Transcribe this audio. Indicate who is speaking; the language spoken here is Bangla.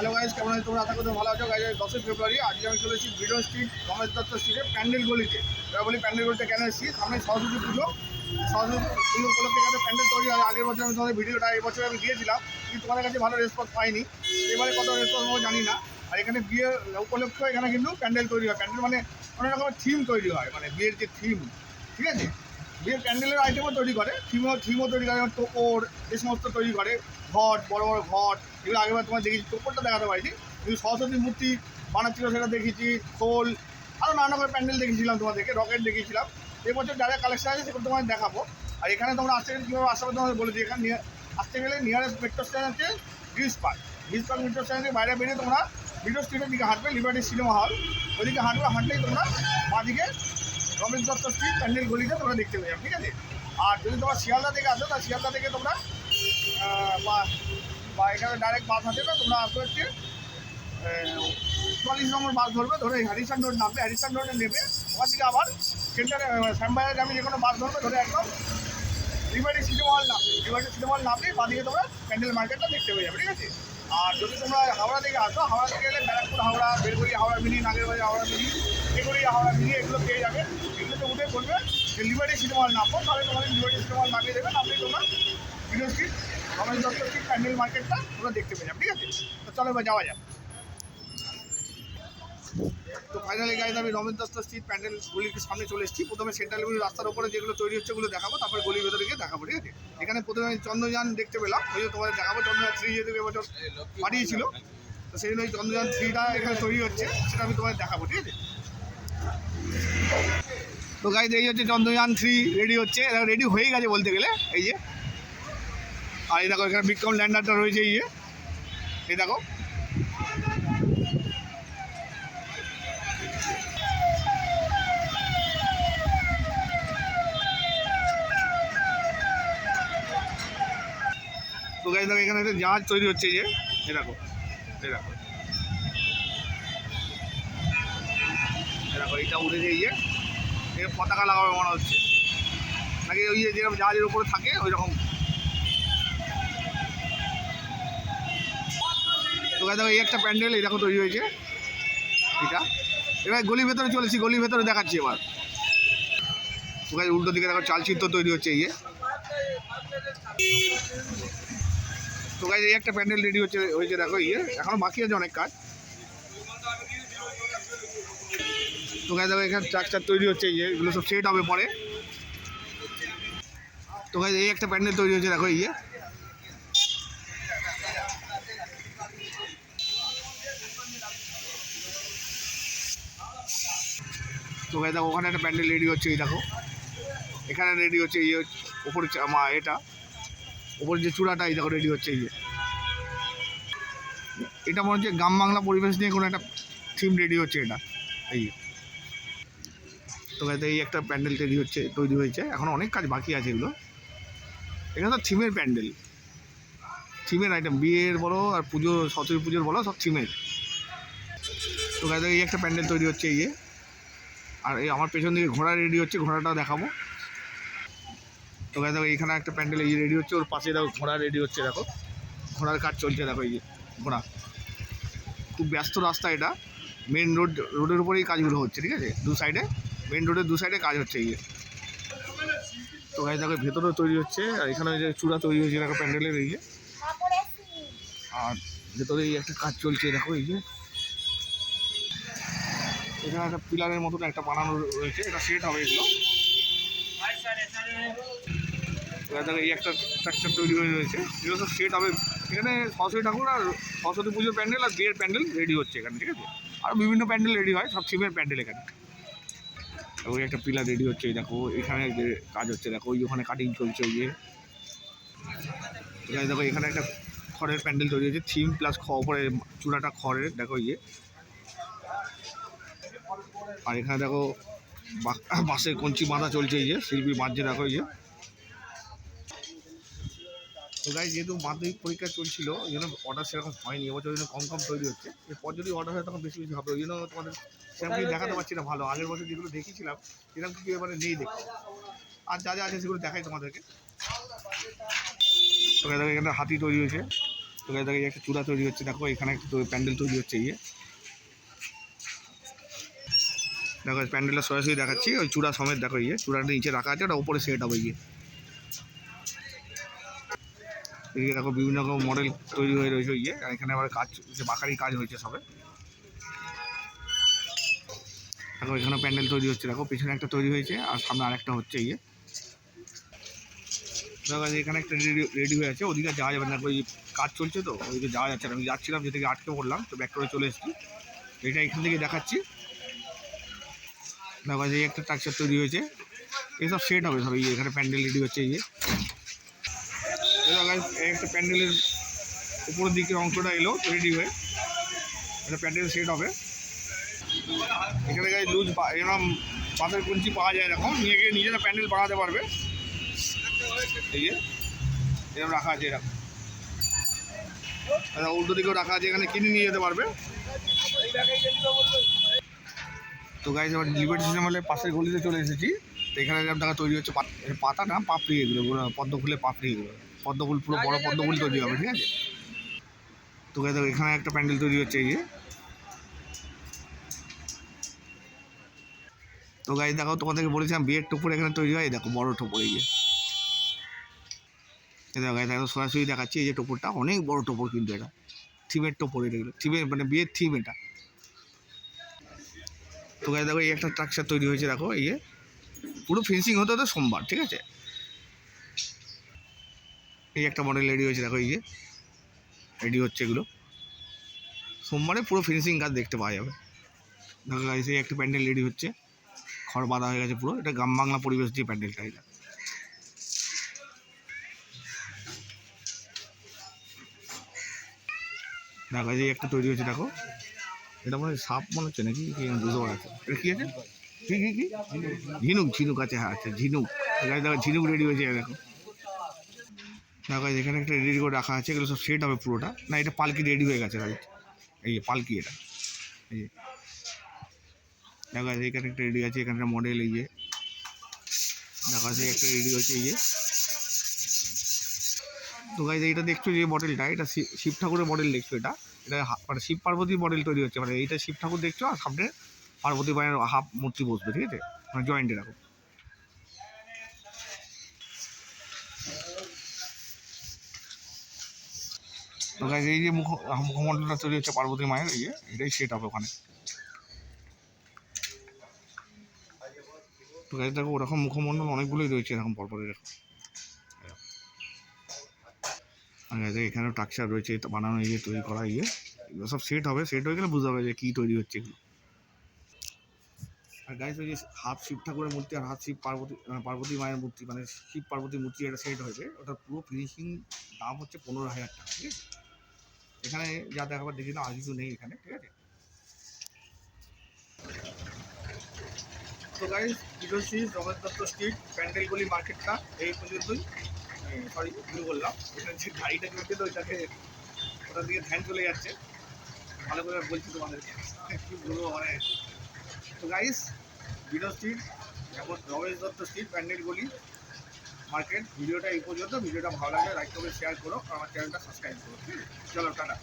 Speaker 1: হ্যালো গাইজ কেমন আছে তোমরা? আশা করতে ভালো আছো। গাইজ দশই ফেব্রুয়ারি, আজকে আমি চলেছি ভিডিও স্ট্রিট রমেশ দত্ত স্ট্রিটে প্যান্ডেল গলিতে। এবার বলি প্যান্ডেল গলিতে কেন এসেছি? সামনে সরস্বতী পুজো। সরস্বতী পুজো উপলক্ষে এখানে প্যান্ডেল তৈরি হয়। আগের বছর আমি তোমাদের ভিডিওটা, এই বছর আমি দিয়েছিলাম কিন্তু তোমাদের কাছে ভালো রেসপন্স পাইনি। এবারে কত রেসপন্স আমি জানি না। আর এখানে বিয়ে উপলক্ষে এখানে কিন্তু প্যান্ডেল তৈরি হয়। প্যান্ডেল মানে অনেক রকমের থিম তৈরি হয় মানে বিয়ের যে থিম ঠিক আছে? বিয়ের প্যান্ডেলের আইটেমও তৈরি করে থিমও থিমও তৈরি করে, যেমন টোপর এই সমস্ত তৈরি করে, ঘট, বড় বড় ঘট, এগুলো আগেবার তোমার দেখেছি টোপরটা দেখাতে পারিনি, কিন্তু সরস্বতী মূর্তি বানাচ্ছিল, সেটা দেখেছি খোল আরও নানা রকমের প্যান্ডেল দেখেছিলাম তোমাদেরকে, রকেট দেখিয়েছিলাম এবছর যা যা কালেকশন আছে, সেগুলো তোমাদের দেখাবো, আর এখানে তোমরা আসতে গেলে কীভাবে আসতে তোমাদের বলেছি এখানে আসতে গেলে নিয়ারেস্ট মেট্রো স্টেশন হচ্ছে Girish park Girish park metro স্টেশনের বাইরে বেরিয়ে তোমরা মেট্রো স্ট্রিটের দিকে হাঁটবে লিবার্টি সিনেমা হল ওইদিকে হাঁটবে, হাঁটলেই তোমরা বাঁদিকে রমেশ দত্ত স্ট্রিট প্যান্ডেল গলিতে তোমরা দেখতে পেয়ে যাবে, ঠিক আছে? আর যদি তোমরা শিয়ালদা থেকে আসো, তাহলে শিয়ালদা থেকে তোমরা বা এখানে ডাইরেক্ট বাস আছে না তোমরা আসবে হচ্ছে চল্লিশ নম্বর বাস ধরবে, ধরে হ্যারিসান রোড নামবে হ্যারিসান রোডে নেবে, ওখান থেকে আবার সেন্টারে শ্যামবাজার গ্রামে যে কোনো বাস ধরবে, ধরে একদম লিবার্টি সিনেমা হল নামবে লিবার্টি সিনেমা হল নামলে বাদিকে তোমরা প্যান্ডেল মার্কেটটা দেখতে পেয়ে যাবে, ঠিক আছে? আর যদি তোমরা হাওড়া থেকে আসো, হাওড়া থেকে গেলে ব্যারাকপুর, হাওড়া, বেলগুড়ি, হাওড়া, মিনি, নাগেরবাজার, হাওড়া, মিনি এগুলি হাওড়া মিনি এগুলো পেয়ে যাবে। এগুলোতে উঠে বলবে যে লিবার্টি সিনেমা হল নামবো তাহলে তোমাদের লিবার্টি সিনেমা হল নামিয়ে দেবে। নামলে তোমরা ভিডিও রমেশ দত্ত স্ট্রিট প্যান্ডেল মার্কেটটা তোমরা দেখতে পেয়ে যাবে, ঠিক আছে? তো চলো এবার যাওয়া যাক। তো ফাইনালি গাইজ আমি রমেশ দত্ত স্ট্রিট প্যান্ডেল গলির সামনে চলে এসেছি। প্রথমে সেন্ট্রাল গলির রাস্তার উপরে যেগুলো তৈরি হচ্ছে, ওগুলো দেখাবো। তারপরে গলির ভেতরে গিয়ে দেখাবো, ঠিক আছে? এখানে প্রথমে আমি চন্দ্রযান দেখতে পেলাম। ওই তোমাদের দেখাবো, চন্দ্রযান থ্রি যেহেতু এবছর পাঠিয়েছিল তো সেই জন্য চন্দ্রযান থ্রিটা এখানে তৈরি হচ্ছে, সেটা আমি তোমাদের দেখাবো, ঠিক আছে? তো গাইজ এই হচ্ছে চন্দ্রযান থ্রি রেডি হচ্ছে। রেডি হয়ে গেছে বলতে গেলে, এই যে। আর এই দেখো, এখানে বিক্রম ল্যান্ডারটা রয়েছে, এই যে। এই দেখো। তো গাইজ দেখো, এখানে একটা জাহাজ তৈরি হচ্ছে, এই যে। এই দেখো দেখো। দেখো এইটা উঠেছে এই যে পতাকা লাগাবে মনে হচ্ছে। নাকি ওই যে যেরকম জাহাজের উপরে থাকে ওই রকম দেখো, এই একটা প্যান্ডেল, এই দেখো তৈরি হয়েছে। এটা। এবার গলির ভেতরে চলেছি গলির ভেতরে দেখাচ্ছি এবার। তো উল্টো দিকে দেখো চালচিত্র তৈরি হচ্ছে, এই যে। তো গাইজ এই একটা প্যান্ডেল রেডি হচ্ছে, হয়েছে দেখো ইয়ে এখনও বাকি আছে অনেক কাজ। তো দেখো এখানে স্ট্রাকচার তৈরি হচ্ছে, এই যে এগুলো সব সেট হবে পরে। তো এই একটা প্যান্ডেল তৈরি হচ্ছে, দেখো ইয়ে তো গাইজ দেখো ওখানে একটা প্যান্ডেল রেডি হচ্ছে, এই দেখো। এখানে রেডি হচ্ছে ইয়ে ওপরে এটা। ওপরে যে চূড়াটা, এই দেখো রেডি হচ্ছে, এই যে। এটা মনে হচ্ছে গ্রাম বাংলা পরিবেশ নিয়ে কোনো একটা থিম রেডি হচ্ছে এটা, এই যে। তো এই একটা প্যান্ডেল তৈরি হচ্ছে, তৈরি হয়েছে। এখন অনেক কাজ বাকি আছে এগুলো। এখানে তো থিমের প্যান্ডেল। থিমের আইটেম বিয়ের বলো আর পুজো, সরস্বতী পুজোর বলো, সব থিমের। তো গাইজ এই একটা প্যান্ডেল তৈরি হচ্ছে ইয়ে আর এই আমার পেছন দিকে ঘোড়া রেডি হচ্ছে, ঘোড়াটাও দেখাবো। তো দেখো এখানে একটা প্যান্ডেল এই রেডি হচ্ছে, ওর পাশে দেখো ঘোড়া রেডি হচ্ছে, দেখো। ঘোড়ার কাজ চলছে, দেখো এই যে ঘোড়া। খুব ব্যস্ত রাস্তা এটা। মেন রোড রোডের উপরেই কাজগুলো হচ্ছে, ঠিক আছে? দু সাইডে মেন রোডের দু সাইডে কাজ হচ্ছে এই তো গাইজ দেখো, ভেতরেও তৈরি হচ্ছে, আর এখানে যে চূড়া তৈরি হয়েছে, দেখো, প্যান্ডেলের এই যে। আর ভেতরে এই একটা কাজ চলছে, দেখো, এই যে। এখানে একটা পিলারের মতন একটা বানানো রয়েছে, এটা সেট হবে এগুলো। দেখো, এই একটা স্ট্রাকচার তৈরি হয়ে রয়েছে, এগুলো সব সেট হবে। এখানে সরস্বতী ঠাকুর আর সরস্বতী পুজোর প্যান্ডেল আর বিয়ের প্যান্ডেল রেডি হচ্ছে এখানে, ঠিক আছে? আর বিভিন্ন প্যান্ডেল রেডি হয়, সব থিমের প্যান্ডেল এখানে। ওই একটা পিলার রেডি হচ্ছে দেখো, এখানে কাজ হচ্ছে, দেখো, ওই ওখানে কাটিং চলছে, ওই যে। দেখো, এখানে একটা খড়ের প্যান্ডেল তৈরি হয়েছে, থিম প্লাস খ ওপরে চূড়াটা খড়ের, দেখো এই যে। আর এখানে দেখো বাঁশের কঞ্চি বাঁধা চলছে, এই যে, শিল্পী বাঁধছে, দেখো এই যে। তো গাই যেহেতু মাধ্যমিক পরীক্ষা চলছিল ওই জন্য অর্ডার সেরকম হয়নি। এবছর ওই জন্য কম কম তৈরি হচ্ছে। এরপর যদি অর্ডার হয়, তখন বেশি বেশি হবে। ওই জন্য তোমাদের সেরকম দেখাতে পারছি না ভালো। আগের বছর যেগুলো দেখেছিলাম সেরকম কিছু এবারে নেই দেখতে আর যা যা আছে সেগুলো দেখাই তোমাদেরকে। তো গাই দেখো এখানে হাতি তৈরি হয়েছে। তো গাইজ দেখো একটা চূড়া তৈরি হচ্ছে। দেখো এখানে একটা প্যান্ডেল তৈরি হচ্ছে ইয়ে দেখো, প্যান্ডেলটা সরাসরি দেখাচ্ছি। ওই চূড়া সমেত দেখো ইয়ে চূড়াটা নিচে রাখা আছে, ওটা উপরে সেট হবে ইয়ে এদিকে দেখো বিভিন্ন রকম মডেল তৈরি হয়ে রয়েছে ইয়ে আর এখানে আবার কাজ, যে বাঁকারি কাজ হয়েছে সবে। দেখো এখানে প্যান্ডেল তৈরি হচ্ছে, দেখো পেছনে একটা তৈরি হয়েছে, আর সামনে আরেকটা হচ্ছে ইয়ে। এখানে একটা রেডি হয়ে আছে, ওদিকে যাওয়া যাবে না ওই কাজ চলছে তো ওইদিকে যাওয়া যাচ্ছে না। আমি যাচ্ছিলাম, যেদিকে আটকে পড়লাম, তো ব্যাক করে চলে এসেছি। এটা এখান থেকে দেখাচ্ছি। দেখো এই একটা স্ট্রাকচার তৈরি হয়েছে, এসব সেট হবে সব এখানে প্যান্ডেল রেডি হচ্ছে, এই একটা প্যান্ডেলের উপরের দিকের অংশটা এলো রেডি হয়ে। এটা প্যান্ডেল সেট হবে। এখানে গায়ে লুজ এরকম পাথর কুঞ্চি পাওয়া যায় এরকম। নিয়ে গিয়ে নিজেরা প্যান্ডেল বানাতে পারবে। এই যে, এরকম রাখা আছে এরকম। আর উল্টো দিকেও রাখা আছে, এখানে কিনে নিয়ে যেতে পারবে। তো গাইজ এবার লিবার্টি সিনেমালের পাশের গলিতে চলে এসেছি। তো এখানে দেখা তৈরি হচ্ছে পাত- না পাপড়ি এগুলো পদ্ম ফুলের পাপড়ি এগুলো। পদ্ম ফুল পুরো বড় পদ্ম ফুল তৈরি হবে ঠিক আছে? তো গাইজ দেখো এখানে একটা প্যান্ডেল তৈরি হচ্ছে এই যে। তো গাইজ দেখো তোমাদেরকে বলেছিলাম বিয়ের টোপর এখানে তৈরি হয় দেখো বড় টোপর এই যে। দেখো গাইজ দেখো সরাসরি দেখাচ্ছি এই যে টোপরটা অনেক বড় টোপর কিন্তু এটা। থিমের টোপর এগুলো থিমের মানে বিয়ের থিম এটা। তো গাইজ দেখো এই একটা স্ট্রাকচার তৈরি হয়েছে দেখো এই যে। পুরো ফিনিশিং হতে হতে সোমবার ঠিক আছে? এই একটা মডেল রেডি হয়েছে, দেখো এই যে। রেডি হচ্ছে এগুলো। সোমবারে পুরো ফিনিশিং কাজ দেখতে পাওয়া যাবে। দেখো এই একটা প্যান্ডেল রেডি হচ্ছে। খড় বাঁধা হয়ে গেছে পুরো। এটা গ্রাম বাংলা পরিবেশ দিয়ে প্যান্ডেলটা, এটা। দেখো যে একটা তৈরি হয়েছে, দেখো। এটা মনে হয় সাপ মনে হচ্ছে নাকি? বুঝতে পারছি এটা কি আছে? কি কি কি? ঝিনুক ঝিনুক আছে হ্যাঁ আচ্ছা ঝিনুক। দেখো ঝিনুক রেডি হয়েছে দেখো। দেখো, এখানে একটা রেডি করে রাখা আছে, এগুলো সব সেট হবে পুরোটা। না, এটা পালকি রেডি হয়ে গেছে রাইট এই যে পালকি এটা। এই যে। দেখো, এই এখানে একটা রেডি আছে, এখানে একটা মডেল এই যে। দেখো, এই একটা রেডি হয়েছে, এই যে। তো গাইজ এইটা দেখছ যে মডেলটা এটা শিব ঠাকুরের মডেল দেখছ এটা? এটা মানে শিব পার্বতী মডেল তৈরি হচ্ছে মানে এইটা শিব ঠাকুর দেখছ আর সামনে পার্বতী মায়ের হাফ মূর্তি বসবে, ঠিক আছে? মানে জয়েন্ট এরকম তো গাইজ এই যে মুখ, মুখমণ্ডলটা তৈরি হচ্ছে পার্বতী মায়ের, এই যে, এটাই সেট হবে ওখানে। তো গাইজ দেখো, ওরকম মুখমণ্ডল অনেকগুলোই রয়েছে এরকম পরপর এরকম আর এই এখানেও টাকচার রয়েছে বানানো ইয়ে তৈরি করা ইয়ে এগুলো সব সেট হবে। সেট হয়ে গেলে বুঝতে হবে যে কী তৈরি হচ্ছে এগুলো। আর গাইস ওই যে হাত শিব ঠাকুরের মূর্তি আর হাত শিব পার্বতী মানে পার্বতী মায়ের মূর্তি মানে শিব পার্বতী মূর্তি একটা সেট হয়েছে। ওটার পুরো ফিনিশিং দাম হচ্ছে পনেরো হাজার টাকা, ঠিক আছে? এখানে যা দেখাবার দেখি না, আর কিছু নেই এখানে, ঠিক আছে? তো গাইস বিরসি রমেশ দত্ত স্ট্রিট প্যান্ডেলগুলি মার্কেটটা এই পর্যন্তই। সরি ভুল বললাম। এটা যে গাড়িটা তো ওইটাকে ওটার দিকে ধ্যান চলে যাচ্ছে। ভালো করে বলছি তোমাদেরকে। কি বলব মানে? তো গাইস বিরো স্ট্রিট যেমন রমেশ দত্ত স্ট্রিট প্যান্ডেল গলি মার্কেট। ভিডিওটা এই পর্যন্ত। ভিডিওটা ভালো লাগলে লাইক করে শেয়ার করো আমার চ্যানেলটা সাবস্ক্রাইব করো চলো, টাটা।